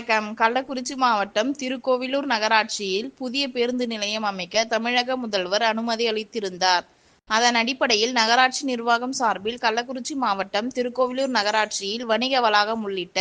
வணக்கம். கள்ளக்குறிச்சி மாவட்டம் திருக்கோவிலூர் நகராட்சியில் புதிய பேருந்து நிலையம் அமைக்க தமிழக முதல்வர் அனுமதி அளித்திருந்தார். அதன் அடிப்படையில் நகராட்சி நிர்வாகம் சார்பில் கள்ளக்குறிச்சி மாவட்டம் திருக்கோவிலூர் நகராட்சியில் வணிக வளாகம் உள்ளிட்ட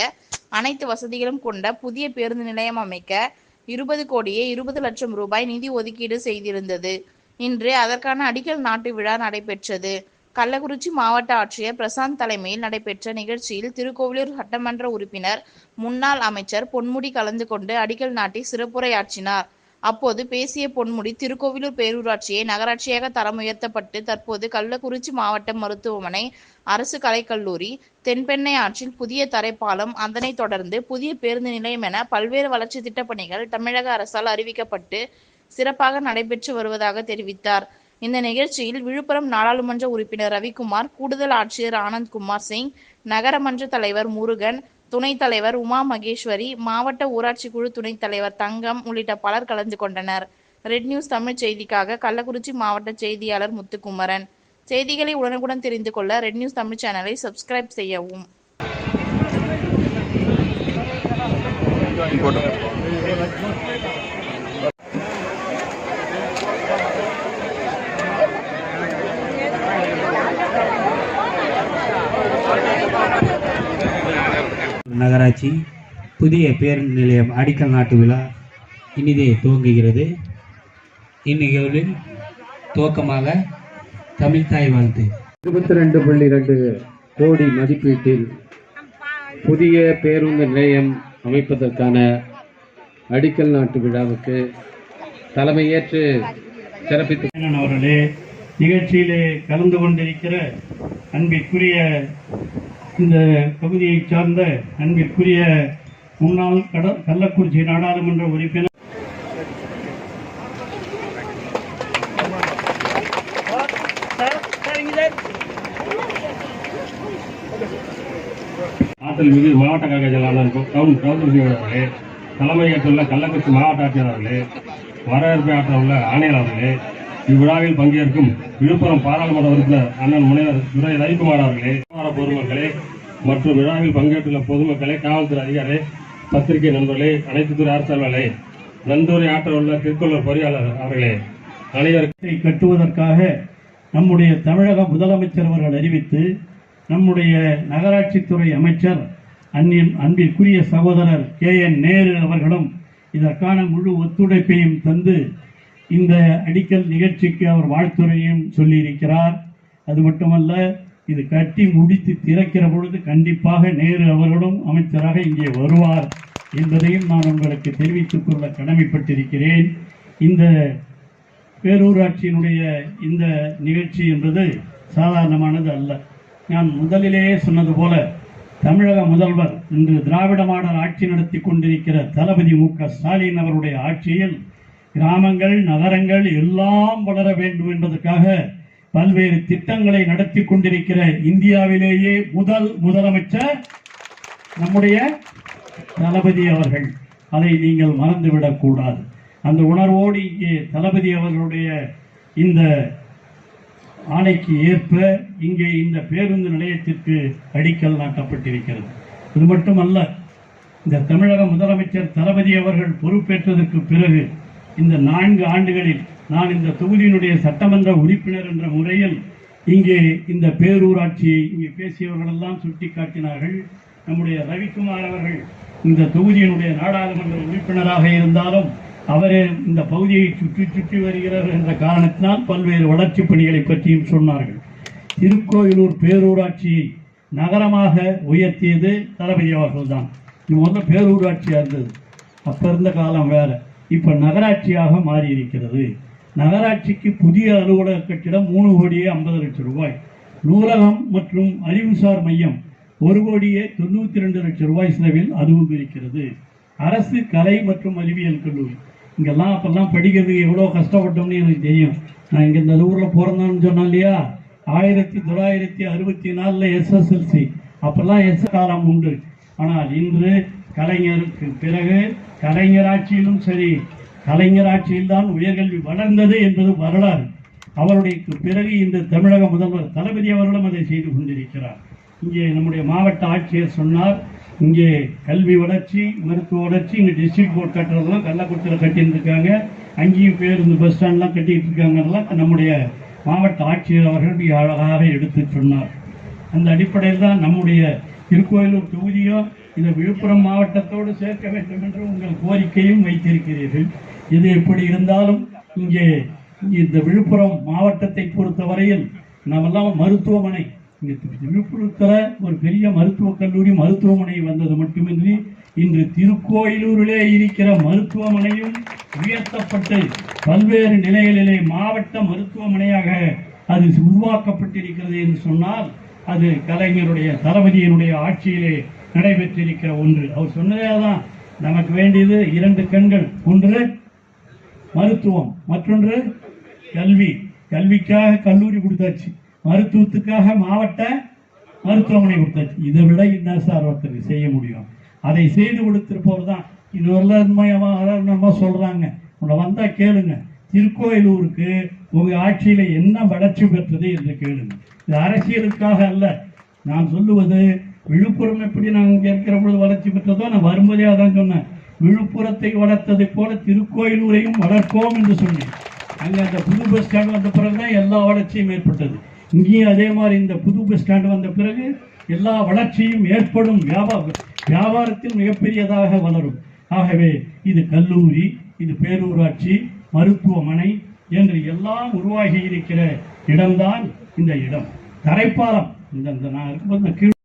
அனைத்து வசதிகளும் கொண்ட புதிய பேருந்து நிலையம் அமைக்க இருபது கோடியே இருபது லட்சம் ரூபாய் நிதி ஒதுக்கீடு செய்திருந்தது. இன்று அதற்கான அடிக்கல் நாட்டு விழா நடைபெற்றது. கள்ளக்குறிச்சி மாவட்ட ஆட்சியர் பிரசாந்த் தலைமையில் நடைபெற்ற நிகழ்ச்சியில் திருக்கோவிலூர் சட்டமன்ற உறுப்பினர் முன்னாள் அமைச்சர் பொன்முடி கலந்து கொண்டு அடிக்கல் நாட்டி சிறப்புரையாற்றினார். அப்போது பேசிய பொன்முடி திருக்கோவிலூர் பேரூராட்சியை நகராட்சியாக தரம் உயர்த்தப்பட்டு தற்போது கள்ளக்குறிச்சி மாவட்ட மருத்துவமனை அரசு கலைக்கல்லூரி தென்பெண்ணை ஆற்றில் புதிய தரைப்பாலம் அதனைத் தொடர்ந்து புதிய பேருந்து நிலையம் என பல்வேறு வளர்ச்சி திட்டப்பணிகள் தமிழக அரசால் அறிவிக்கப்பட்டு சிறப்பாக நடைபெற்று வருவதாக தெரிவித்தார். இந்த நிகழ்ச்சியில் விழுப்புரம் நாடாளுமன்ற உறுப்பினர் ரவிக்குமார் கூடுதல் ஆட்சியர் ஆனந்த் குமார் சிங் நகரமன்ற தலைவர் முருகன் துணைத் தலைவர் உமா மகேஸ்வரி மாவட்ட ஊராட்சி குழு துணைத் தலைவர் தங்கம் உள்ளிட்ட பலர் கலந்து கொண்டனர். ரெட் நியூஸ் தமிழ் செய்திக்காக கள்ளக்குறிச்சி மாவட்ட செய்தியாளர் முத்துக்குமரன். செய்திகளை உடனுக்குடன் தெரிந்து கொள்ள ரெட் நியூஸ் தமிழ் சேனலை சப்ஸ்கிரைப் செய்யவும். நகராட்சி புதிய பேருந்து நிலையம் அடிக்கல் நாட்டு விழா இனிதே துவங்குகிறது. இந்நிகழ்வில் துவக்கமாக தமிழ்தாய் வாழ்த்து. இருபத்தி ரெண்டு புள்ளி ரெண்டு கோடி மதிப்பீட்டில் புதிய பேருந்து நிலையம் அமைப்பதற்கான அடிக்கல் நாட்டு விழாவுக்கு தலைமையேற்று சிறப்பித்து அவர்களே நிகழ்ச்சியிலே கலந்து கொண்டிருக்கிற அன்பிற்குரிய இந்த பகுதியை சார்ந்த அன்பிற்குரிய முன்னாள் கட கள்ளக்குறிச்சி நாடாளுமன்ற உறுப்பினர் ஆற்றல் மிகு மாவட்ட கழக செயலாளர் கவுன் கவுண்டர் அவர்களே தலைமையேற்றுள்ள கள்ளக்குறிச்சி மாவட்ட ஆட்சியர் அவர்களே வரவேற்பை ஆற்ற உள்ள ஆணையர் அவர்களே இவ்விழாவில் பங்கேற்கும் விழுப்புரம் பாராளுமன்ற உறுப்பினர் அண்ணன் முனைவர் துரை ரவிக்குமார் அவர்களே பொதுமக்களே மற்றும் விழாவில் பங்கேற்றுள்ள பொதுமக்களே காவல்துறை அதிகாரி பத்திரிகை நண்பர்களே அனைத்து துறை அரசாளர்களே நந்தூரை ஆற்ற உள்ள திருக்குள்ளூர் பொறியாளர் அவர்களே அனைவருக்கும் கட்டுவதற்காக நம்முடைய தமிழக முதலமைச்சர் அவர்கள் அறிவித்து நம்முடைய நகராட்சித்துறை அமைச்சர் அன்னின் அன்பிற்குரிய சகோதரர் கே என் நேரு அவர்களும் இதற்கான முழு ஒத்துழைப்பையும் தந்து இந்த அடிக்கல் நிகழ்ச்சிக்கு அவர் வாழ்த்துறையும் சொல்லியிருக்கிறார். அது மட்டுமல்ல இது கட்டி முடித்து திறக்கிற பொழுது கண்டிப்பாக நேரு அவர்களும் அமைச்சராக இங்கே வருவார் என்பதையும் நான் உங்களுக்கு தெரிவித்துக் கொள்ள கடமைப்பட்டிருக்கிறேன். இந்த பேரூராட்சியினுடைய இந்த நிகழ்ச்சி என்பது சாதாரணமானது அல்ல. நான் முதலிலேயே சொன்னது போல தமிழக முதல்வர் இன்று திராவிட மாடல் ஆட்சி நடத்தி கொண்டிருக்கிற தளபதி மு க ஸ்டாலின் அவருடைய ஆட்சியில் கிராமங்கள் நகரங்கள் எல்லாம் வளர வேண்டும் என்பதற்காக பல்வேறு திட்டங்களை நடத்தி கொண்டிருக்கிற இந்தியாவிலேயே முதல் முதலமைச்சர் நம்முடைய தளபதி அவர்கள். அதை நீங்கள் மறந்துவிடக் கூடாது. அந்த உணர்வோடு இங்கே தளபதி அவர்களுடைய இந்த ஆணைக்கு ஏற்ப இங்கே இந்த பேருந்து நிலையத்திற்கு அடிக்கல் நாட்டப்பட்டிருக்கிறது. இது மட்டுமல்ல இந்த தமிழக முதலமைச்சர் தளபதி அவர்கள் பொறுப்பேற்றதற்கு பிறகு இந்த நான்கு ஆண்டுகளில் நான் இந்த தொகுதியினுடைய சட்டமன்ற உறுப்பினர் என்ற முறையில் இங்கே இந்த பேரூராட்சியை இங்கே பேசியவர்களெல்லாம் சுட்டிக்காட்டினார்கள். நம்முடைய ரவிக்குமார் அவர்கள் இந்த தொகுதியினுடைய நாடாளுமன்ற உறுப்பினராக இருந்தாலும் அவரே இந்த பகுதியை சுற்றி சுற்றி வருகிறார் என்ற காரணத்தினால் பல்வேறு வளர்ச்சிப் பணிகளை பற்றியும் சொன்னார்கள். திருக்கோயிலூர் பேரூராட்சியை நகரமாக உயர்த்தியது தளபதி அவர்கள்தான். இது முதல்ல பேரூராட்சியாக இருந்தது. அப்போ இருந்த காலம் வேறு. இப்போ நகராட்சியாக மாறி இருக்கிறது நகராட்சிக்கு புதிய அலுவலக கட்டிடம் மூணு கோடியே ஐம்பது லட்சம் ரூபாய். நூலகம் மற்றும் அறிவுசார் மையம் ஒரு கோடியே தொண்ணூற்றி ரெண்டு லட்சம் ரூபாய் செலவில் அதுவும் இருக்கிறது. அரசு கலை மற்றும் அறிவியல் கல்லூரி. இங்கெல்லாம் அப்போல்லாம் படிக்கிறதுக்கு எவ்வளோ கஷ்டப்பட்டோம்னு எனக்கு தெரியும். நான் இங்கே இந்த ஊரில் பிறந்தோன்னு சொன்னேன் இல்லையா? ஆயிரத்தி தொள்ளாயிரத்தி அறுபத்தி நாலில் எஸ்எஸ்எல்சி அப்போல்லாம் எஸ் காலம் உண்டு. ஆனால் இன்று கலைஞருக்கு பிறகு கலைஞர் ஆட்சியிலும் சரி கலைஞர் ஆட்சியில்தான் உயர்கல்வி வளர்ந்தது என்பது வரலாறு. அவருடைய பிறகு இந்த தமிழக முதல்வர் தளபதி அவர்களும் அதை செய்து கொண்டிருக்கிறார். இங்கே நம்முடைய மாவட்ட ஆட்சியர் சொன்னார் இங்கே கல்வி வளர்ச்சி மருத்துவ வளர்ச்சி இங்கே டிஸ்ட்ரிக்ட் போர்ட் கட்டுறதெல்லாம் கள்ளக்குத்தில் கட்டியிருந்துருக்காங்க. இருக்காங்க அங்கேயும் பேருந்து பஸ் ஸ்டாண்ட்லாம் கட்டிட்டு இருக்காங்கலாம் நம்முடைய மாவட்ட ஆட்சியர் அவர்கள் மிக அழகாக எடுத்து சொன்னார். அந்த அடிப்படையில் தான் நம்முடைய திருக்கோயிலூர் தொகுதியும் இந்த விழுப்புரம் மாவட்டத்தோடு சேர்க்க வேண்டும் என்று உங்கள் கோரிக்கையும் வைத்திருக்கிறீர்கள். இது எப்படி இருந்தாலும் இங்கே இந்த விழுப்புரம் மாவட்டத்தை பொறுத்தவரையில் நாமெல்லாம் மருத்துவமனை. இங்கே விழுப்புரத்தில் ஒரு பெரிய மருத்துவக் கல்லூரி மருத்துவமனை வந்தது மட்டுமின்றி இன்று திருக்கோயிலூரிலே இருக்கிற மருத்துவமனையும் உயர்த்தப்பட்டு பல்வேறு நிலைகளிலே மாவட்ட மருத்துவமனையாக அது உருவாக்கப்பட்டிருக்கிறது என்று சொன்னால் அது கலைஞருடைய தளபதியினுடைய ஆட்சியிலே நடைபெற்றிருக்கிற ஒன்று. அவர் சொன்னதே தான் நமக்கு வேண்டியது இரண்டு கண்கள். ஒன்று மருத்துவம் மற்றொன்று கல்வி. கல்விக்காக கல்லூரி கொடுத்தாச்சு. மருத்துவத்துக்காக மாவட்ட மருத்துவமனை கொடுத்தாச்சு. இதை விட என்ன சார் ஒருத்தருக்கு செய்ய முடியும். அதை செய்து கொடுத்திருப்பவர் தான். இன்னொரு நம்ம சொல்றாங்க. உங்களை வந்தா கேளுங்க. திருக்கோயிலூருக்கு உங்கள் ஆட்சியில் என்ன வளர்ச்சி பெற்றது என்று கேளுங்க. இது அரசியலுக்காக அல்ல. நான் சொல்லுவது விழுப்புரம் எப்படி நான் இங்கே இருக்கிற பொழுது வளர்ச்சி பெற்றதோ நான் வரும்போதே அதான் சொன்னேன். விழுப்புரத்தை வளர்த்ததை போல திருக்கோயிலூரையும் வளர்ப்போம் என்று சொன்னேன். அங்கே அந்த புது பஸ் ஸ்டாண்ட் வந்த பிறகுதான் எல்லா வளர்ச்சியும் ஏற்பட்டது. இங்கேயும் அதே மாதிரி இந்த புது பஸ் ஸ்டாண்ட் வந்த பிறகு எல்லா வளர்ச்சியும் ஏற்படும். வியாபார வியாபாரத்தில் மிகப்பெரியதாக வளரும். ஆகவே இது கல்லூரி இது பேரூராட்சி மருத்துவமனை என்று எல்லாம் உருவாகி இருக்கிற இடம்தான் இந்த இடம். தரைப்பாலம். இந்த நான் இருக்கும்போது கீழ்